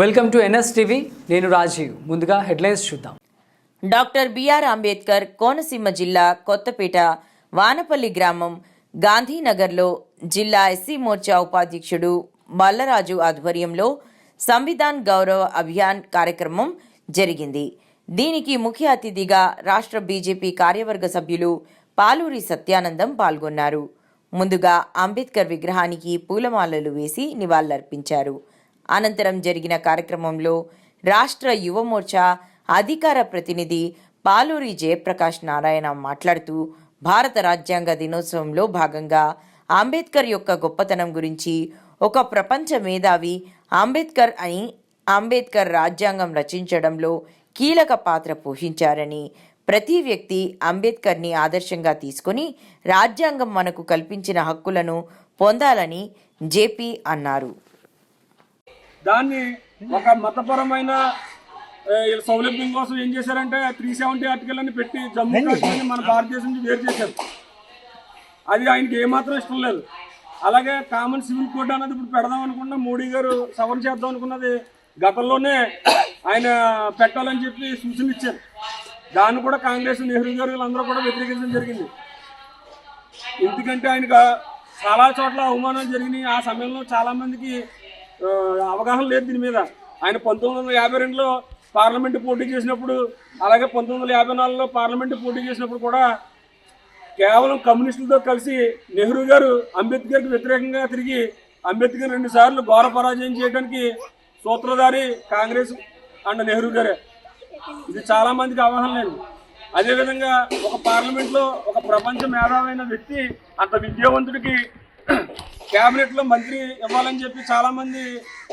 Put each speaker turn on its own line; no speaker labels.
Welcome to NS TV. నేను రాజీవ్. ముందుగా headlines చూద్దాం.
డాక్టర్ బిఆర్ అంబేద్కర్ కోనసీమ జిల్లా కొత్తపేట వానపల్లి గ్రామం గాంధీనగర్లో జిల్లా ఎస్సీ మోర్చా ఉపాధ్యక్షుడు మల్లరాజు ఆధ్వర్యంలో సంవిధాన్ గౌరవ అభియాన్ కార్యక్రమం జరిగింది. దీనికి ముఖ్య అతిథిగా రాష్ట్ర బీజేపీ కార్యవర్గ సభ్యులు పాలూరి సత్యానందం పాల్గొన్నారు. ముందుగా అంబేద్కర్ విగ్రహానికి పూలమాలలు వేసి నివాళులర్పించారు. అనంతరం జరిగిన కార్యక్రమంలో రాష్ట్ర యువమోర్చా అధికార ప్రతినిధి పాలూరి జయప్రకాష్ నారాయణ మాట్లాడుతూ భారత రాజ్యాంగ దినోత్సవంలో భాగంగా అంబేద్కర్ యొక్క గొప్పతనం గురించి ఒక ప్రపంచ మేధావి అంబేద్కర్ అని అంబేద్కర్ రాజ్యాంగం రచించడంలో కీలక పాత్ర పోషించారని ప్రతి వ్యక్తి అంబేద్కర్ని ఆదర్శంగా తీసుకొని రాజ్యాంగం మనకు కల్పించిన హక్కులను పొందాలని జేపీ అన్నారు.
దాన్ని ఒక మతపరమైన సౌలభ్యం కోసం ఏం చేశారంటే త్రీ సెవెంటీ ఆర్టికల్ అని పెట్టి జమ్మూ కాశ్మీర్ని మన భారతదేశం నుంచి వేరు చేశారు. అది ఆయనకి ఏమాత్రం ఇష్టం లేదు. అలాగే కామన్ సివిల్ కోడ్ అన్నది ఇప్పుడు పెడదాం అనుకున్న మోడీ గారు సవరణ చేద్దాం అనుకున్నది గతంలోనే ఆయన పెట్టాలని చెప్పి సూచన ఇచ్చారు. దాన్ని కూడా కాంగ్రెస్ నెహ్రూ గారు వీళ్ళందరూ కూడా వ్యతిరేకించడం జరిగింది. ఎందుకంటే ఆయనకు చాలా చోట్ల అవమానాలు జరిగినాయి. ఆ సమయంలో చాలా మందికి ఆ, అవగాహన లేదు దీని మీద. ఆయన పంతొమ్మిది వందల యాభై రెండులో పార్లమెంట్ పోటీ చేసినప్పుడు అలాగే పంతొమ్మిది వందల యాభై నాలుగులో పార్లమెంట్ పోటీ చేసినప్పుడు కూడా కేవలం కమ్యూనిస్టులతో కలిసి నెహ్రూ గారు అంబేద్కర్కి వ్యతిరేకంగా తిరిగి అంబేద్కర్ రెండు సార్లు ఘోర పరాజయం చేయడానికి సూత్రధారి కాంగ్రెస్ అండ్ నెహ్రూ గారే. ఇది చాలామందికి అవగాహన లేదు అదేవిధంగా ఒక పార్లమెంట్లో ఒక ప్రపంచ మేధావైన వ్యక్తి అంత విద్యావంతుడికి కేబినెట్లో మంత్రి ఇవ్వాలని చెప్పి చాలా మంది